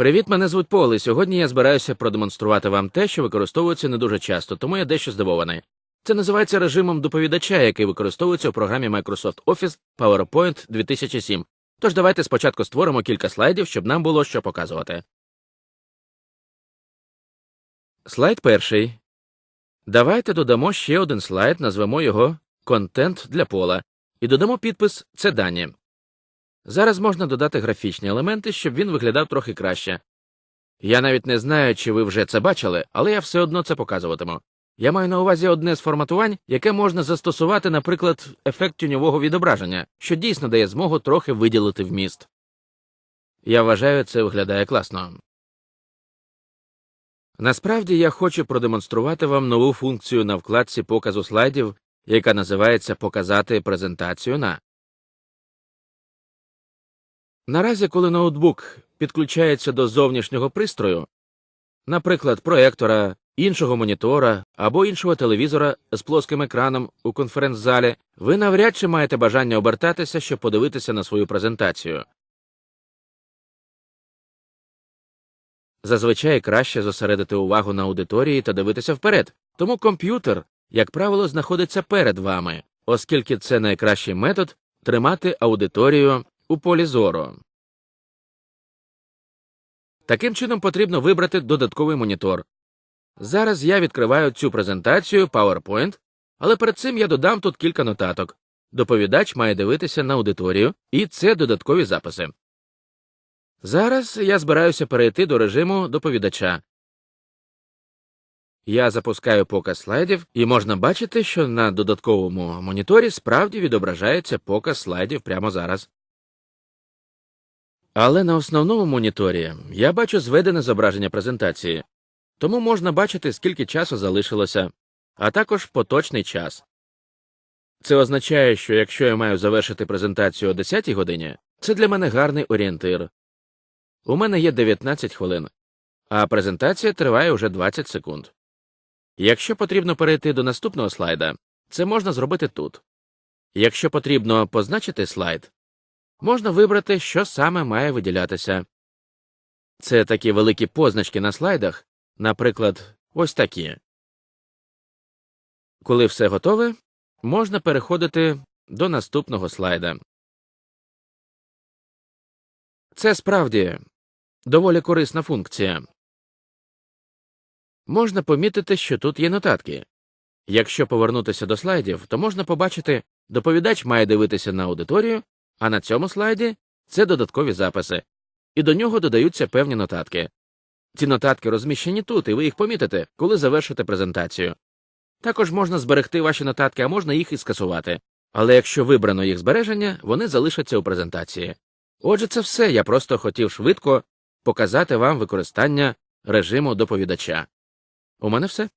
Привіт, мене звуть Пол, і сьогодні я збираюся продемонструвати вам те, що використовується не дуже часто, тому я дещо здивований. Це називається режимом доповідача, який використовується у програмі Microsoft Office PowerPoint 2007. Тож давайте спочатку створимо кілька слайдів, щоб нам було що показувати. Слайд перший. Давайте додамо ще один слайд, назвемо його Контент для пола, і додамо підпис Це дані. Зараз можна додати графічні елементи, щоб він виглядав трохи краще. Я навіть не знаю, чи ви вже це бачили, але я все одно це показуватиму. Я маю на увазі одне з форматувань, яке можна застосувати, наприклад, ефект тіньового відображення, що дійсно дає змогу трохи виділити вміст. Я вважаю, це виглядає класно. Насправді я хочу продемонструвати вам нову функцію на вкладці показу слайдів, яка називається Показати презентацію на. Наразі, коли ноутбук підключається до зовнішнього пристрою, наприклад, проектора, іншого монітора або іншого телевізора з плоским екраном у конференц-залі, ви навряд чи маєте бажання обертатися, щоб подивитися на свою презентацію. Зазвичай краще зосередити увагу на аудиторії та дивитися вперед, тому комп'ютер, як правило, знаходиться перед вами, оскільки це найкращий метод тримати аудиторію у полі зору. Таким чином потрібно вибрати додатковий монітор. Зараз я відкриваю цю презентацію PowerPoint, але перед цим я додам тут кілька нотаток. Доповідач має дивитися на аудиторію, і це додаткові записи. Зараз я збираюся перейти до режиму доповідача. Я запускаю показ слайдів, і можна бачити, що на додатковому моніторі справді відображається показ слайдів прямо зараз. Але на основному моніторі я бачу зведене зображення презентації, тому можна бачити, скільки часу залишилося, а також поточний час. Це означає, що якщо я маю завершити презентацію о 10 годині, це для мене гарний орієнтир. У мене є 19 хвилин, а презентація триває уже 20 секунд. Якщо потрібно перейти до наступного слайда, це можна зробити тут. Якщо потрібно позначити слайд, можна вибрати, що саме має виділятися. Це такі великі позначки на слайдах, наприклад, ось такі. Коли все готове, можна переходити до наступного слайда. Це справді доволі корисна функція. Можна помітити, що тут є нотатки. Якщо повернутися до слайдів, то можна побачити, доповідач має дивитися на аудиторію, а на цьому слайді це додаткові записи, і до нього додаються певні нотатки. Ці нотатки розміщені тут, і ви їх помітите, коли завершите презентацію. Також можна зберегти ваші нотатки, а можна їх і скасувати. Але якщо вибрано їх збереження, вони залишаться у презентації. Отже, це все. Я просто хотів швидко показати вам використання режиму доповідача. У мене все.